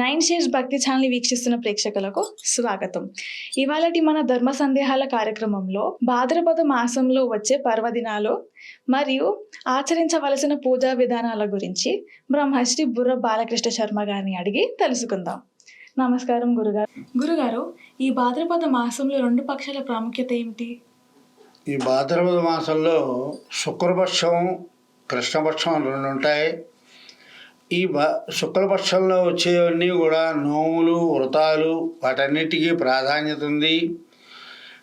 Nine shares భక్తి channel వీక్షిస్తున్న ప్రేక్షకులకు స్వాగతం. ఇవాళటి మన ధర్మ సందేహాల కార్యక్రమంలో భాద్రపద మాసంలో వచ్చే పర్వదినాలు మరియు ఆచరించవలసిన పూజా విధానాల గురించి బ్రహ్మశ్రీ బుర్ర బాలకృష్ణ శర్మ గారిని అడిగి తెలుసుకుందాం. నమస్కారం గురుగారు. గురుగారు ఈ భాద్రపద మాసంలో రెండు పక్షాల ప్రాముఖ్యత ఏమిటి? ఈ భాద్రపద మాసంలో శుక్రపక్షం కృష్ణపక్షం రెండు ఉంటాయి. ఈ శుక్లపక్షంలో వచ్చేవన్నీ కూడా నోములు వ్రతాలు వాటన్నిటికీ ప్రాధాన్యత ఉంది.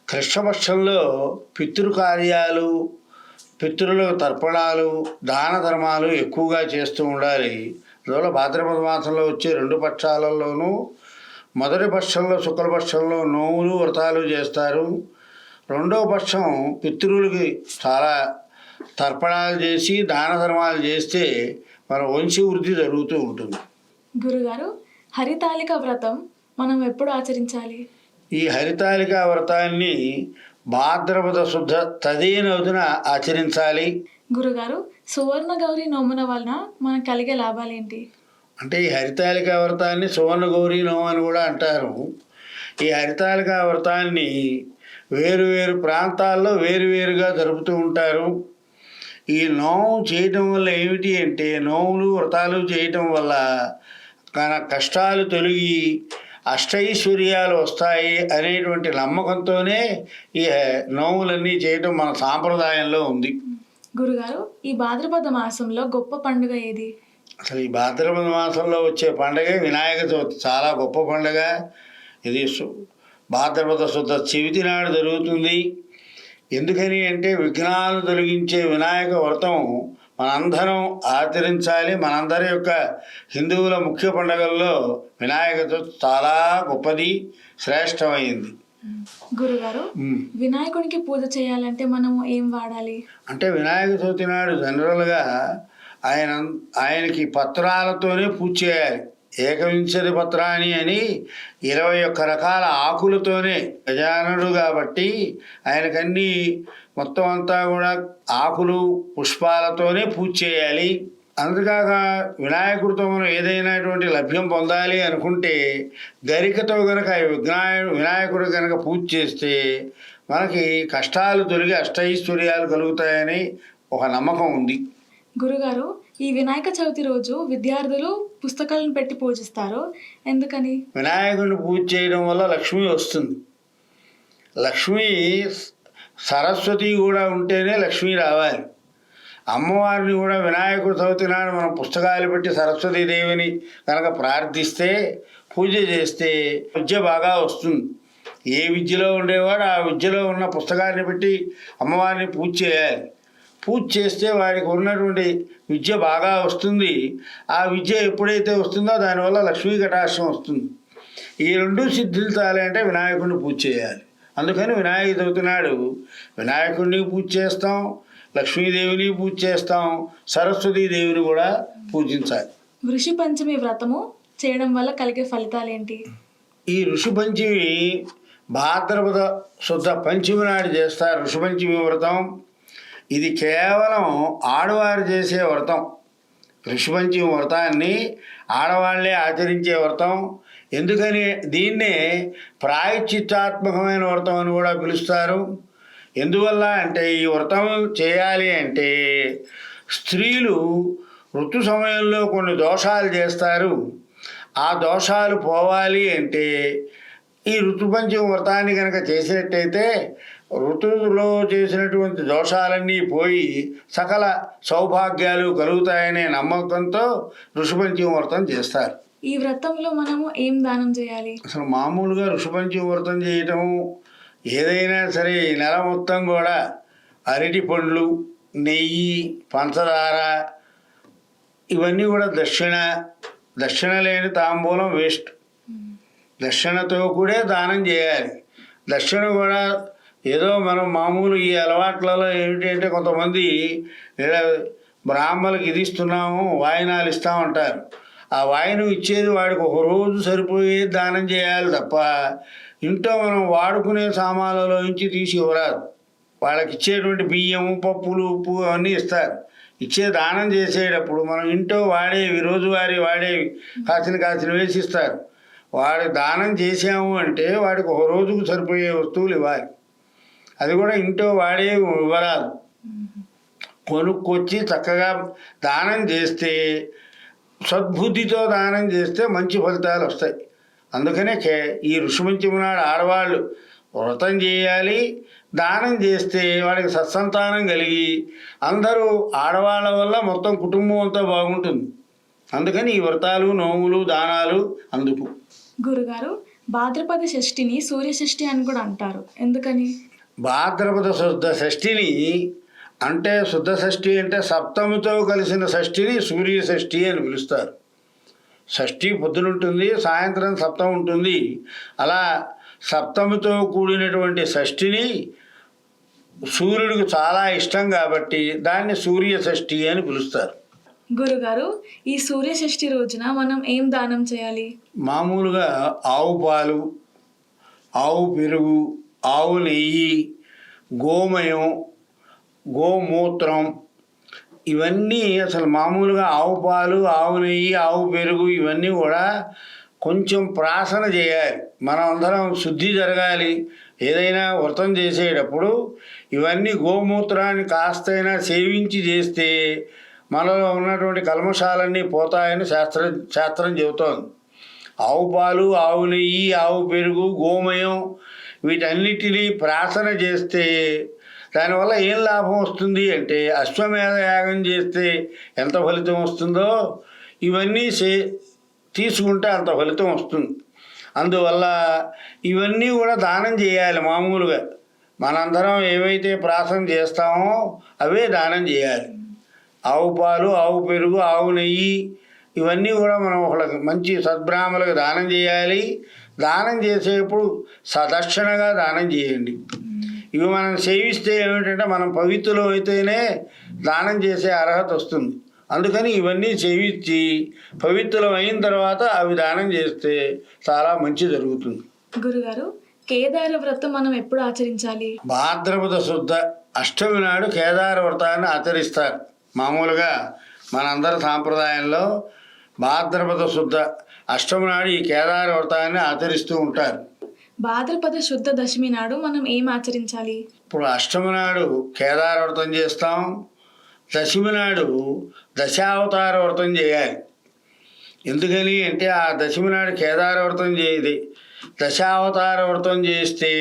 కృష్ణపక్షంలో పితృకార్యాలు పితృలకు తర్పణాలు దాన ధర్మాలు ఎక్కువగా చేస్తూ ఉండాలి. అందువల్ల భాద్రపద మాసంలో వచ్చే రెండు పక్షాలలోనూ మొదటి పక్షంలో శుక్లపక్షంలో నోములు వ్రతాలు చేస్తారు. రెండవ పక్షం పితృలకి చాలా తర్పణాలు చేసి దాన ధర్మాలు చేస్తే మన వంశీ వృద్ధి జరుగుతూ ఉంటుంది. గురుగారు హరితాలిక వ్రతం మనం ఎప్పుడు ఆచరించాలి? ఈ హరితాలిక వ్రతాన్ని భాద్రపద శుద్ధ తదేనవదిన ఆచరించాలి. గురుగారు సువర్ణ గౌరి నోమున వలన మనకు కలిగే లాభాలేంటి అంటే ఈ హరితాలిక వ్రతాన్ని సువర్ణ గౌరీ నోము అని కూడా అంటారు. ఈ హరితాలిక వ్రతాన్ని వేరు వేరు ప్రాంతాల్లో వేరువేరుగా జరుపుతూ ఉంటారు. ఈ నోము చేయటం వల్ల ఏమిటి అంటే నోములు వ్రతాలు చేయటం వల్ల మన కష్టాలు తొలగి అష్టైశ్వర్యాలు వస్తాయి అనేటువంటి నమ్మకంతోనే ఈ నోములన్నీ చేయటం మన సాంప్రదాయంలో ఉంది. గురుగారు ఈ భాద్రపద మాసంలో గొప్ప పండుగ ఏది? అసలు ఈ భాద్రపద మాసంలో వచ్చే పండగ వినాయక చవితి. చాలా గొప్ప పండగ. ఇది భాద్రపద శుద్ధ చవితి నాడు జరుగుతుంది. ఎందుకని అంటే విఘ్నాలు తొలగించే వినాయక వ్రతం మనందరం ఆచరించాలి. మనందరి యొక్క హిందువుల ముఖ్య పండుగల్లో వినాయక చవితి చాలా గొప్పది శ్రేష్టమైంది. గురుగారు ఉమ్. వినాయకునికి పూజ చేయాలంటే మనము ఏం వాడాలి? అంటే వినాయక చవితి నాడు జనరల్గా ఆయన ఆయనకి పత్రాలతోనే పూజ చేయాలి. ఏకవింశతి పత్రాణి అని ఇరవై ఒక్క రకాల ఆకులతోనే గజానుడు కాబట్టి ఆయనకన్నీ మొత్తం అంతా కూడా ఆకులు పుష్పాలతోనే పూజ చేయాలి. అందుకాక వినాయకుడితో మనం ఏదైనాటువంటి లభ్యం పొందాలి అనుకుంటే గరికతో గనక ఈ విఘ్నాయ వినాయకుడు కనుక పూజ చేస్తే మనకి కష్టాలు తొలగి అష్టైశ్వర్యాలు కలుగుతాయని ఒక నమ్మకం ఉంది. గురుగారు ఈ వినాయక చవితి రోజు విద్యార్థులు పుస్తకాలను పెట్టి పూజిస్తారు ఎందుకని? వినాయకుడిని పూజ చేయడం వల్ల లక్ష్మి వస్తుంది. లక్ష్మి సరస్వతి కూడా ఉంటేనే లక్ష్మి రావాలి. అమ్మవారిని కూడా వినాయకుడు చవితి నాడు మనం పుస్తకాలు పెట్టి సరస్వతీదేవిని కనుక ప్రార్థిస్తే పూజ చేస్తే విద్య బాగా వస్తుంది. ఏ విద్యలో ఉండేవాడు ఆ విద్యలో ఉన్న పుస్తకాన్ని పెట్టి అమ్మవారిని పూజ చేయాలి. పూజ చేస్తే వాడికి ఉన్నటువంటి విద్య బాగా వస్తుంది. ఆ విద్య ఎప్పుడైతే వస్తుందో దానివల్ల లక్ష్మీ కటాక్షం వస్తుంది. ఈ రెండు సిద్ధించాలి అంటే వినాయకుడిని పూజ చేయాలి. అందుకని వినాయక చవితి నాడు వినాయకుడిని పూజ చేస్తాం లక్ష్మీదేవిని పూజ చేస్తాం సరస్వతీదేవిని కూడా పూజించాలి. వృషి పంచమి వ్రతము చేయడం వల్ల కలిగే ఫలితాలేంటి ఈ ఋషి పంచమి భాద్రపద శుద్ధ పంచమి నాడు చేస్తారు. ఋషి పంచమి వ్రతం ఇది కేవలం ఆడవారు చేసే వ్రతం. ఋషిపంచమి వ్రతాన్ని ఆడవాళ్ళే ఆచరించే వ్రతం. ఎందుకని? దీన్నే ప్రాయశ్చిత్తాత్మకమైన వ్రతం అని కూడా పిలుస్తారు. ఎందువల్ల అంటే ఈ వ్రతం చేయాలి అంటే స్త్రీలు ఋతు సమయంలో కొన్ని దోషాలు చేస్తారు. ఆ దోషాలు పోవాలి అంటే ఈ ఋతుపంచం వ్రతాన్ని కనుక చేసినట్టయితే ఋతువులో చేసినటువంటి దోషాలన్నీ పోయి సకల సౌభాగ్యాలు కలుగుతాయనే నమ్మకంతో ఋషిపంచమ వ్రతం చేస్తారు. ఈ వ్రతంలో మనము ఏం దానం చేయాలి? అసలు మామూలుగా ఋషిపంచమ వ్రతం చేయటం ఏదైనా సరే ఈ నెల మొత్తం కూడా అరటి పండ్లు నెయ్యి పంచదార ఇవన్నీ కూడా దక్షిణ దక్షిణ లేని తాంబూలం వేస్ట్. దక్షిణతో కూడా దానం చేయాలి. దక్షిణ కూడా ఏదో మనం మామూలు ఈ అలవాట్లలో ఏమిటంటే కొంతమంది ఇలా బ్రాహ్మణులకు ఇది ఇస్తున్నాము వాయినాలు ఇస్తామంటారు ఆ వాయినం ఇచ్చేది వాడికి ఒక రోజు సరిపోయేది దానం చేయాలి తప్ప ఇంట్లో మనం వాడుకునే సామాన్లలో నుంచి తీసి ఇవ్వరాదు. వాళ్ళకి ఇచ్చేటువంటి బియ్యం పప్పులు ఉప్పు అవన్నీ ఇస్తారు. ఇచ్చే దానం చేసేటప్పుడు మనం ఇంట్లో వాడేవి రోజువారీ వాడేవి కాసిన కాసిన వేసిస్తారు వాడు దానం చేసాము అంటే వాడికి ఒక రోజుకు సరిపోయే వస్తువులు ఇవ్వాలి. అది కూడా ఇంట్లో వాడేవి ఇవ్వరాదు కొనుక్కొచ్చి చక్కగా దానం చేస్తే సద్బుద్ధితో దానం చేస్తే మంచి ఫలితాలు వస్తాయి. అందుకనే కే ఈ ఋషిమంచము నాడు ఆడవాళ్ళు వ్రతం చేయాలి దానం చేస్తే వాళ్ళకి సత్సంతానం కలిగి అందరూ ఆడవాళ్ళ వల్ల మొత్తం కుటుంబం అంతా బాగుంటుంది. అందుకని ఈ వ్రతాలు నోములు దానాలు అందుకు. గురుగారు భాద్రపద షష్ఠిని సూర్య షష్ఠి అని కూడా అంటారు. ఎందుకని? భాద్రపద శుద్ధ షష్ఠిని అంటే శుద్ధ షష్ఠి అంటే సప్తమితో కలిసిన షష్ఠిని సూర్య షష్ఠి అని పిలుస్తారు. షష్ఠి పొద్దునుంటుంది సాయంత్రం సప్తం ఉంటుంది. అలా సప్తమితో కూడినటువంటి షష్ఠిని సూర్యుడికి చాలా ఇష్టం కాబట్టి దాన్ని సూర్య షష్ఠి అని పిలుస్తారు. గురుగారు ఈ సూర్య షష్ఠి రోజున మనం ఏం దానం చేయాలి? మామూలుగా ఆవు పాలు ఆవు పెరుగు ఆవు నెయ్యి గోమయం గోమూత్రం ఇవన్నీ అసలు మామూలుగా ఆవు పాలు ఆవు నెయ్యి ఆవు పెరుగు ఇవన్నీ కూడా కొంచెం ప్రాసన చేయాలి. మనం అందరం శుద్ధి జరగాలి. ఏదైనా వ్రతం చేసేటప్పుడు ఇవన్నీ గోమూత్రాన్ని కాస్తైనా సేవించి చేస్తే మనలో ఉన్నటువంటి కల్మషాలన్నీ పోతాయని శాస్త్రం శాస్త్రం చెబుతోంది. ఆవు పాలు ఆవు నెయ్యి ఆవు పెరుగు గోమయం వీటన్నిటినీ ప్రార్థన చేస్తే దానివల్ల ఏం లాభం వస్తుంది అంటే అశ్వమేధ యాగం చేస్తే ఎంత ఫలితం వస్తుందో ఇవన్నీ చే తీసుకుంటే అంత ఫలితం వస్తుంది. అందువల్ల ఇవన్నీ కూడా దానం చేయాలి మామూలుగా. మనందరం ఏవైతే ప్రాసన చేస్తామో అవే దానం చేయాలి. ఆవు పాలు ఆవు పెరుగు ఆవు నెయ్యి ఇవన్నీ కూడా మనం ఒకళ్ళకి మంచి సద్బ్రాహ్మలకు దానం చేయాలి. దానం చేసేప్పుడు సదక్షిణగా దానం చేయండి. ఇవి మనం సేవిస్తే ఏమిటంటే మనం పవిత్రులు అయితేనే దానం చేసే అర్హత వస్తుంది. అందుకని ఇవన్నీ సేవించి పవిత్రులం అయిన తర్వాత అవి దానం చేస్తే చాలా మంచి జరుగుతుంది. గురుగారు కేదార వ్రతం మనం ఎప్పుడు ఆచరించాలి? భాద్రపద శుద్ధ అష్టమి నాడు కేదార వ్రతాన్ని ఆచరిస్తారు. మామూలుగా మనందరి సాంప్రదాయంలో భాద్రపద శుద్ధ అష్టమి నాడు ఈ కేదార వ్రతాన్ని ఆచరిస్తూ ఉంటారు. భాద్రపద శుద్ధ దశమి నాడు మనం ఏం ఆచరించాలి? ఇప్పుడు అష్టమి నాడు కేదార వ్రతం చేస్తాం. దశమి నాడు దశావతార వ్రతం చేయాలి. ఎందుకని అంటే ఆ దశమి నాడు కేదార వ్రతం చేయది. దశావతార వ్రతం చేస్తే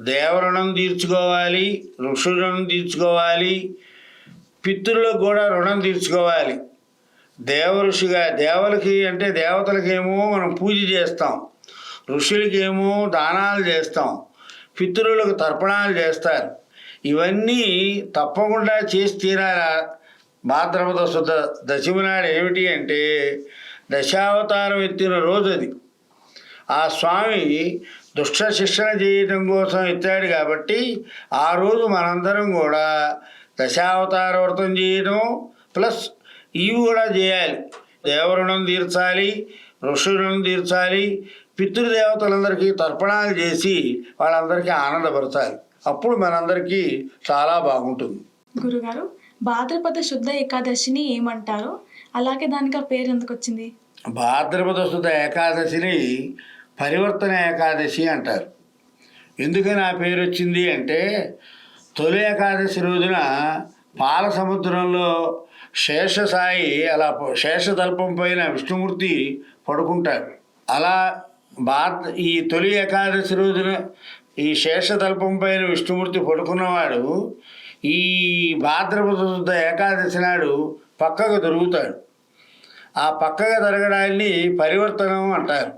దేవరుణం తీర్చుకోవాలి ఋషి రుణం తీర్చుకోవాలి పితృలకు కూడా రుణం తీర్చుకోవాలి. దేవ ఋషిగా దేవలకి అంటే దేవతలకేమో మనం పూజ చేస్తాం ఋషులకేమో దానాలు చేస్తాం పితృలకు తర్పణాలు చేస్తారు. ఇవన్నీ తప్పకుండా చేసి తీరాలా? భాద్రపద శుద్ధ దశమి నాడు ఏమిటి అంటే దశావతారం ఎత్తిన రోజు అది ఆ స్వామి దుష్ట శిక్షణ చేయటం కోసం ఎత్తాడు కాబట్టి ఆ రోజు మనందరం కూడా దశావతార వ్రతం చేయడం ప్లస్ ఇవి కూడా చేయాలి. దేవరుణం తీర్చాలి ఋషులను తీర్చాలి పితృదేవతలందరికీ తర్పణాలు చేసి వాళ్ళందరికీ ఆనందపరచాలి. అప్పుడు మనందరికీ చాలా బాగుంటుంది. గురుగారు భాద్రపద శుద్ధ ఏకాదశిని ఏమంటారు? అలాగే దానికి ఆ పేరు ఎందుకు వచ్చింది? భాద్రపద శుద్ధ ఏకాదశిని పరివర్తన ఏకాదశి అంటారు. ఎందుకని ఆ పేరు వచ్చింది అంటే తొలి ఏకాదశి రోజున పాల సముద్రంలో శేషసాయి అలా ప- శేషతల్పం పైన విష్ణుమూర్తి పడుకుంటాడు. అలా భారత ఈ తొలి ఏకాదశి రోజున ఈ శేషతల్పం పైన విష్ణుమూర్తి పడుకున్నవాడు ఈ భాద్రపద శుద్ధ ఏకాదశి నాడు పక్కకు దొరుకుతాడు. ఆ పక్కగా జరగడాన్ని పరివర్తనం అంటారు.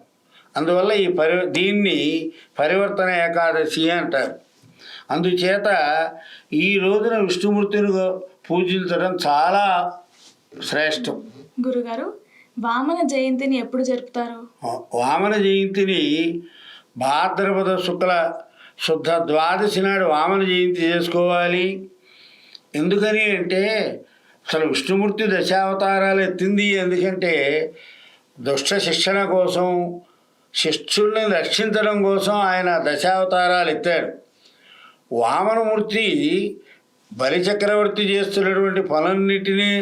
అందువల్ల ఈ పరి దీన్ని పరివర్తన ఏకాదశి అంటారు. అందుచేత ఈ రోజున విష్ణుమూర్తిని పూజించడం చాలా శ్రేష్టం. గురుగారు వామన జయంతిని ఎప్పుడు జరుపుతారు? వామన జయంతిని భాద్రపద శుక్ల శుద్ధ ద్వాదశి నాడు వామన జయంతి చేసుకోవాలి. ఎందుకని అంటే అసలు విష్ణుమూర్తి దశావతారాలు ఎత్తింది ఎందుకంటే దుష్ట శిక్షణ కోసం శిష్యుల్ని రక్షించడం కోసం ఆయన దశావతారాలు ఎత్తాడు. వామనమూర్తి బలి చక్రవర్తి చేస్తున్నటువంటి పనులన్నిటినీ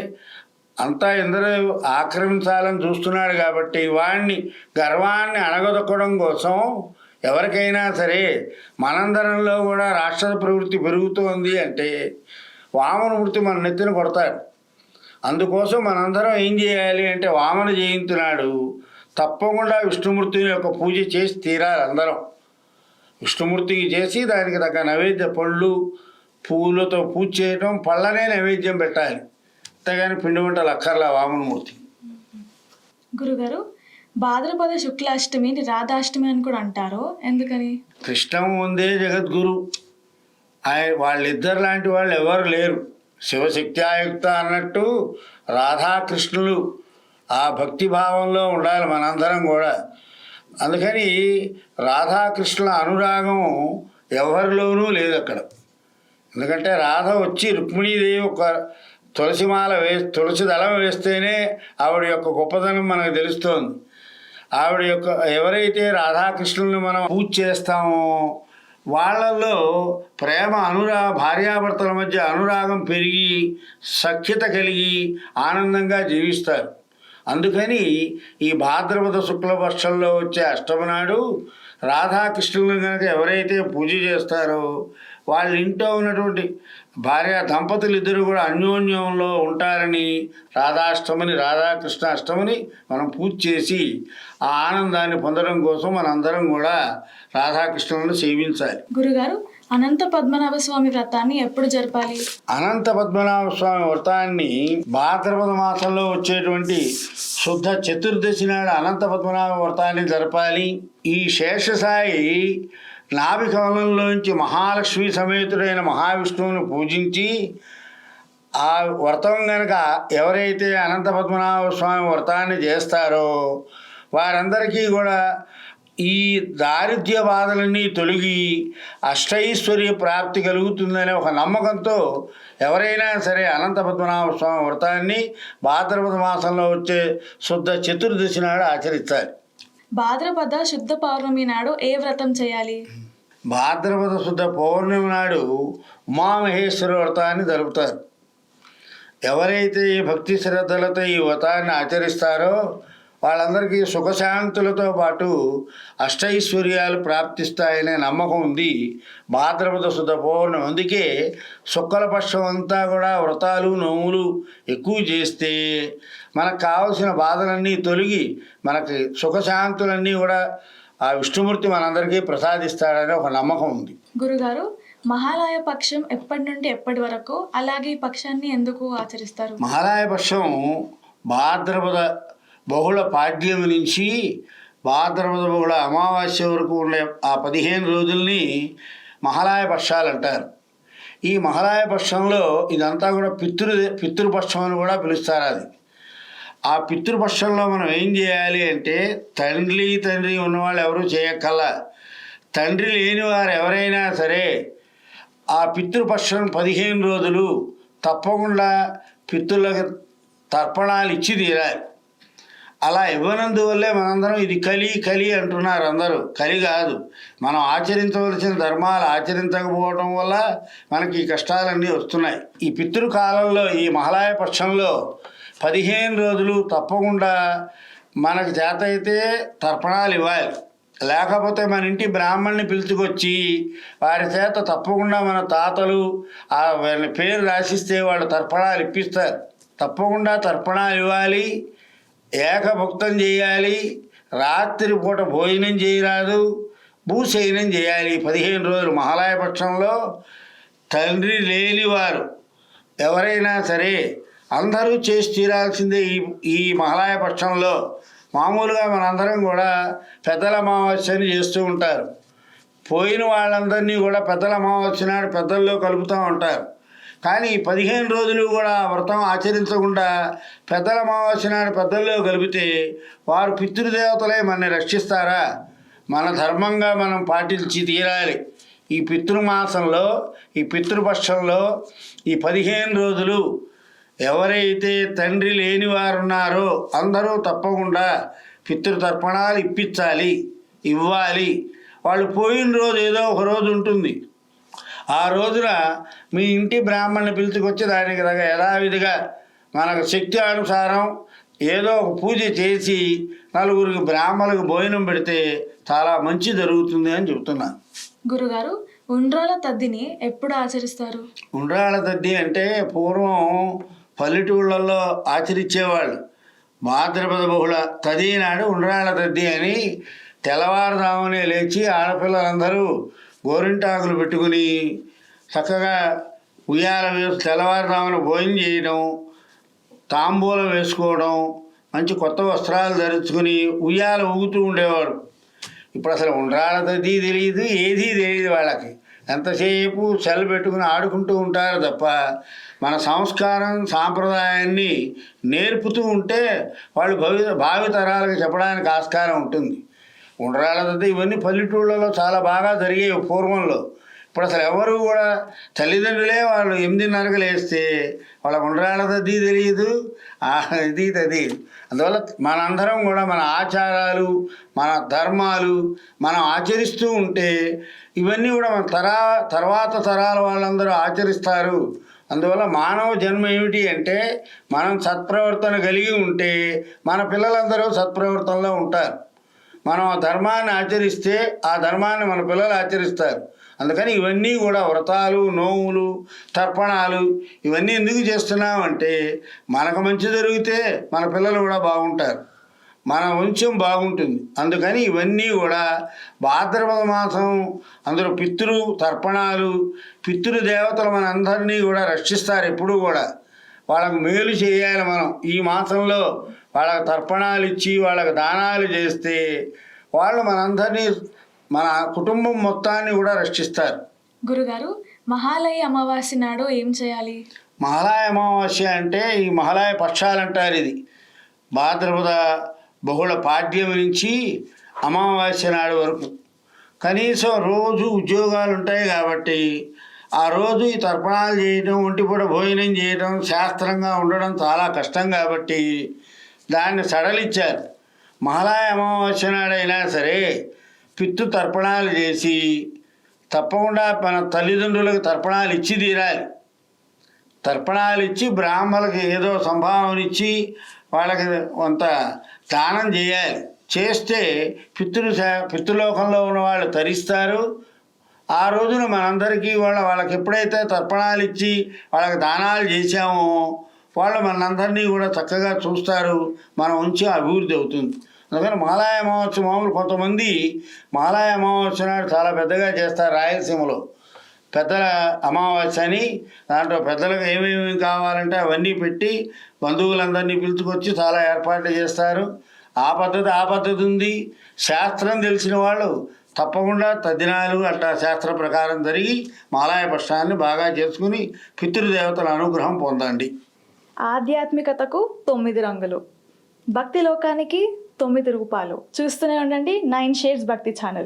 అంతా ఇంద్ర ఆక్రమించాలని చూస్తున్నాడు కాబట్టి వాడిని గర్వాన్ని అణగదొక్కడం కోసం ఎవరికైనా సరే మనందరంలో కూడా రాష్ట్ర ప్రవృత్తి పెరుగుతోంది అంటే వామనమూర్తి మన నెత్తిన కొడతాడు అందుకోసం మనందరం ఏం చేయాలి అంటే వామన జయంతి నాడు తప్పకుండా విష్ణుమూర్తిని యొక్క పూజ చేసి తీరాలి అందరం. విష్ణుమూర్తికి చేసి దానికి తగ్గ నైవేద్య పళ్ళు పువ్వులతో పూజ చేయడం పళ్ళనే నైవేద్యం పెట్టాలి. అంతేగాని పిండి వంటలు అక్కర్లా వామనమూర్తి. గురుగారు భాద్రపద శుక్లాష్టమిని రాధాష్టమి అని కూడా అంటారు. ఎందుకని? కృష్ణం ఉందే జగద్గురు. ఆయన వాళ్ళిద్దరు లాంటి వాళ్ళు ఎవరు లేరు. శివశక్త్యాయుక్త అన్నట్టు రాధాకృష్ణులు ఆ భక్తి భావంలో ఉండాలి మనందరం కూడా. అందుకని రాధాకృష్ణుల అనురాగం ఎవరిలోనూ లేదు అక్కడ ఎందుకంటే రాధ వచ్చి రుక్మిణీదేవి ఒక తులసిమాల వే తులసి దళం వేస్తేనే ఆవిడ యొక్క గొప్పతనం మనకు తెలుస్తోంది. ఆవిడ యొక్క ఎవరైతే రాధాకృష్ణుల్ని మనం పూజ చేస్తామో వాళ్ళల్లో ప్రేమ అనురా భార్యాభర్తల మధ్య అనురాగం పెరిగి సఖ్యత కలిగి ఆనందంగా జీవిస్తారు. అందుకని ఈ భాద్రపద శుక్లపక్షంలో వచ్చే అష్టమి నాడు రాధాకృష్ణులను కనుక ఎవరైతే పూజ చేస్తారో వాళ్ళ ఇంట్లో ఉన్నటువంటి భార్య దంపతులు ఇద్దరు కూడా అన్యోన్యంలో ఉంటారని రాధాష్టమిని రాధాకృష్ణ అష్టమిని మనం పూజ చేసి ఆ ఆనందాన్ని పొందడం కోసం మనందరం కూడా రాధాకృష్ణులను సేవించాలి. గురుగారు అనంత పద్మనాభ స్వామి వ్రతాన్ని ఎప్పుడు జరపాలి? అనంత పద్మనాభ స్వామి వ్రతాన్ని భాద్రపద మాసంలో వచ్చేటువంటి శుద్ధ చతుర్దశి నాడు అనంత పద్మనాభ వ్రతాన్ని జరపాలి. ఈ శేషసాయి నాభి కమలంలోంచి మహాలక్ష్మి సమేతుడైన మహావిష్ణువుని పూజించి ఆ వ్రతం గనక ఎవరైతే అనంత పద్మనాభ స్వామి వ్రతాన్ని చేస్తారో వారందరికీ కూడా ఈ దారిద్ర్య బాధలన్నీ తొలగి అష్టైశ్వర్య ప్రాప్తి కలుగుతుందనే ఒక నమ్మకంతో ఎవరైనా సరే అనంత పద్మనాభ స్వామి వ్రతాన్ని భాద్రపద మాసంలో వచ్చే శుద్ధ చతుర్దశి నాడు ఆచరిస్తారు. భాద్రపద శుద్ధ పౌర్ణమి నాడు ఏ వ్రతం చేయాలి? భాద్రపద శుద్ధ పౌర్ణమి నాడు ఉమామహేశ్వర వ్రతాన్ని జరుపుతారు. ఎవరైతే ఈ భక్తి శ్రద్ధలతో ఈ వ్రతాన్ని ఆచరిస్తారో వాళ్ళందరికీ సుఖశాంతులతో పాటు అష్టైశ్వర్యాలు ప్రాప్తిస్తాయనే నమ్మకం ఉంది. భాద్రపద శుద్ధ పౌర్ణమి అందుకే శుక్ల పక్షం అంతా కూడా వ్రతాలు నోములు ఎక్కువ చేస్తే మనకు కావలసిన బాధలన్నీ తొలగి మనకి సుఖశాంతులన్నీ కూడా ఆ విష్ణుమూర్తి మనందరికీ ప్రసాదిస్తాడనే ఒక నమ్మకం ఉంది. గురుగారు మహాలయ పక్షం ఎప్పటి నుండి ఎప్పటి వరకు? అలాగే ఈ పక్షాన్ని ఎందుకు ఆచరిస్తారు? మహాలయ పక్షం భాద్రపద బహుళ పాడ్యం నుంచి భాద్రపద బహుళ అమావాస్య వరకు ఉండే ఆ పదిహేను రోజుల్ని మహాలయ పక్షాలు అంటారు. ఈ మహాలయ పక్షంలో ఇదంతా కూడా పితృ పితృపక్షం అని కూడా పిలుస్తారు అది. ఆ పితృపక్షంలో మనం ఏం చేయాలి అంటే తండ్రి తండ్రి ఉన్నవాళ్ళు ఎవరు చేయక్కల్లా తండ్రి లేని వారు ఎవరైనా సరే ఆ పితృపక్షం పదిహేను రోజులు తప్పకుండా పితృలకు తర్పణాలు ఇచ్చి తీరాలి. అలా ఇవ్వనందువల్లే మనందరం ఇది కలి కలి అంటున్నారు అందరూ. కలి కాదు. మనం ఆచరించవలసిన ధర్మాలు ఆచరించకపోవడం వల్ల మనకి ఈ కష్టాలన్నీ వస్తున్నాయి. ఈ పితృకాలంలో ఈ మహాలయ పక్షంలో పదిహేను రోజులు తప్పకుండా మనకు చేత అయితే తర్పణాలు ఇవ్వాలి. లేకపోతే మన ఇంటి బ్రాహ్మణ్ణి పిలుచుకొచ్చి వారి చేత తప్పకుండా మన తాతలు ఆ వాళ్ళ పేరు రాసిస్తే వాళ్ళు తర్పణాలు ఇప్పిస్తారు. తప్పకుండా తర్పణాలు ఇవ్వాలి. ఏకభుక్తం చేయాలి. రాత్రిపూట భోజనం చేయరాదు. భూశయనం చేయాలి. పదిహేను రోజులు మహాలయపక్షంలో తండ్రి లేనివారు ఎవరైనా సరే అందరూ చేసి తీరాల్సిందే ఈ ఈ మహాలయపక్షంలో మామూలుగా మనందరం కూడా పెద్దల అమావాస్యని చేస్తూ ఉంటారు. పోయిన వాళ్ళందరినీ కూడా పెద్దల అమావాస్య నాడు పెద్దల్లో కలుపుతూ ఉంటారు. కానీ పదిహేను రోజులు కూడా వ్రతం ఆచరించకుండా పెద్దల అమావాస్య నాడు పెద్దల్లో కలిపితే వారు పితృదేవతలే మనని రక్షిస్తారా? మన ధర్మంగా మనం పాటించి తీరాలి. ఈ పితృమాసంలో ఈ పితృపక్షంలో ఈ పదిహేను రోజులు ఎవరైతే తండ్రి లేని వారు ఉన్నారో అందరూ తప్పకుండా పితృతర్పణాలు ఇప్పించాలి ఇవ్వాలి. వాళ్ళు పోయిన రోజు ఏదో ఒక రోజు ఉంటుంది. ఆ రోజున మీ ఇంటి బ్రాహ్మణ్ణి పిలుచుకొచ్చి దానికి తగ్గ యథావిధిగా మనకు శక్తి అనుసారం ఏదో ఒక పూజ చేసి నలుగురికి బ్రాహ్మణులకు భోజనం పెడితే చాలా మంచి జరుగుతుంది అని చెప్తున్నాను గురుగారు ఉండ్రాల తద్దిని ఎప్పుడు ఆచరిస్తారు? ఉండ్రాళ్ళ తద్ది అంటే పూర్వం పల్లెటూళ్ళల్లో ఆచరించేవాళ్ళు. భాద్రపద బహుళ తది నాడు ఉండ్రాళ్ళ తద్ది అని తెల్లవారుదామనే లేచి ఆడపిల్లలందరూ గోరింటాకులు పెట్టుకుని చక్కగా ఉయ్యాల వేసి తెల్లవారుజామున భోజనం చేయడం తాంబూలం వేసుకోవడం మంచి కొత్త వస్త్రాలు ధరించుకుని ఉయ్యాల ఊగుతూ ఉండేవారు ఇప్పుడు అసలు ఉండ్రాళ్ళ తెలియదు ఏదీ తెలియదు వాళ్ళకి. ఎంతసేపు సెల్ పెట్టుకుని ఆడుకుంటూ ఉంటారు తప్ప మన సంస్కారం సాంప్రదాయాన్ని నేర్పుతూ ఉంటే వాళ్ళు భవి భావితరాలకు చెప్పడానికి ఆస్కారం ఉంటుంది. ఉండ్రాళ్ళ ఇవన్నీ పల్లెటూళ్ళలో చాలా బాగా జరిగేవి పూర్వంలో. ఇప్పుడు అసలు ఎవరు కూడా తల్లిదండ్రులే వాళ్ళు ఎనిమిదిన్నరకు లేస్తే వాళ్ళ ఉండ్రాళ్ళ తది తెలియదు. ఇది తది అందువల్ల మనందరం కూడా మన ఆచారాలు మన ధర్మాలు మనం ఆచరిస్తూ ఉంటే ఇవన్నీ కూడా మన తరా తర్వాత తరాల వాళ్ళందరూ ఆచరిస్తారు. అందువల్ల మానవ జన్మ ఏమిటి అంటే మనం సత్ప్రవర్తన కలిగి ఉంటే మన పిల్లలందరూ సత్ప్రవర్తనలో ఉంటారు. మనం ఆ ధర్మాన్ని ఆచరిస్తే ఆ ధర్మాన్ని మన పిల్లలు ఆచరిస్తారు. అందుకని ఇవన్నీ కూడా వ్రతాలు నోములు తర్పణాలు ఇవన్నీ ఎందుకు చేస్తున్నామంటే మనకు మంచి జరిగితే మన పిల్లలు కూడా బాగుంటారు. మన వంశం బాగుంటుంది. అందుకని ఇవన్నీ కూడా భాద్రపద మాసం అందులో పితృ తర్పణాలు పితృదేవతలు మనందరినీ కూడా రక్షిస్తారు ఎప్పుడూ కూడా. వాళ్ళకు మేలు చేయాలి మనం. ఈ మాసంలో వాళ్ళకి తర్పణాలు ఇచ్చి వాళ్ళకి దానాలు చేస్తే వాళ్ళు మనందరినీ మన కుటుంబం మొత్తాన్ని కూడా రక్షిస్తారు. గురుగారు మహాలయ అమావాస్య నాడు ఏం చేయాలి? మహాలయ అమావాస్య అంటే ఈ మహాలయ పక్షాలు అంటారు ఇది. భాద్రపద బహుళ పాడ్యం నుంచి అమావాస్య నాడు వరకు. కనీసం రోజు ఉద్యోగాలు ఉంటాయి కాబట్టి ఆ రోజు ఈ తర్పణాలు చేయడం ఒంటిపూట భోజనం చేయడం శాస్త్రంగా ఉండడం చాలా కష్టం కాబట్టి దాన్ని సడలిచ్చారు. మహాలయ అమావాస్య నాడైనా సరే పిత్తు తర్పణాలు చేసి తప్పకుండా మన తల్లిదండ్రులకు తర్పణాలు ఇచ్చి తీరాలి. తర్పణాలు ఇచ్చి బ్రాహ్మణులకి ఏదో సంభావన ఇచ్చి వాళ్ళకి కొంత దానం చేయాలి. చేస్తే పితృ పితృలోకంలో ఉన్న వాళ్ళు తరిస్తారు. ఆ రోజున మనందరికీ వాళ్ళ వాళ్ళకి ఎప్పుడైతే తర్పణాలు ఇచ్చి వాళ్ళకి దానాలు చేశామో వాళ్ళు మనందరినీ కూడా చక్కగా చూస్తారు. మనం ఉంచి అభివృద్ధి అవుతుంది. అందుకని మాలాయ అమావాస్య మామూలు కొంతమంది మాలాయ అమావాస్య నాడు చాలా పెద్దగా చేస్తారు రాయలసీమలో. పెద్దల అమావాస్య అని దాంట్లో పెద్దలకు ఏమేమి కావాలంటే అవన్నీ పెట్టి బంధువులందరినీ పిలుచుకొచ్చి చాలా ఏర్పాట్లు చేస్తారు. ఆ పద్ధతి ఆ పద్ధతి ఉంది. శాస్త్రం తెలిసిన వాళ్ళు తప్పకుండా తద్దినాలు అట్లా శాస్త్ర ప్రకారం జరిగి మాలాయ పక్షాన్ని బాగా చేసుకుని పితృదేవతల అనుగ్రహం పొందండి. ఆధ్యాత్మికతకు తొమ్మిది రంగులు. భక్తి లోకానికి తొమ్మిది రూపాలు. చూస్తూనే ఉండండి నైన్ షేడ్స్ భక్తి ఛానల్.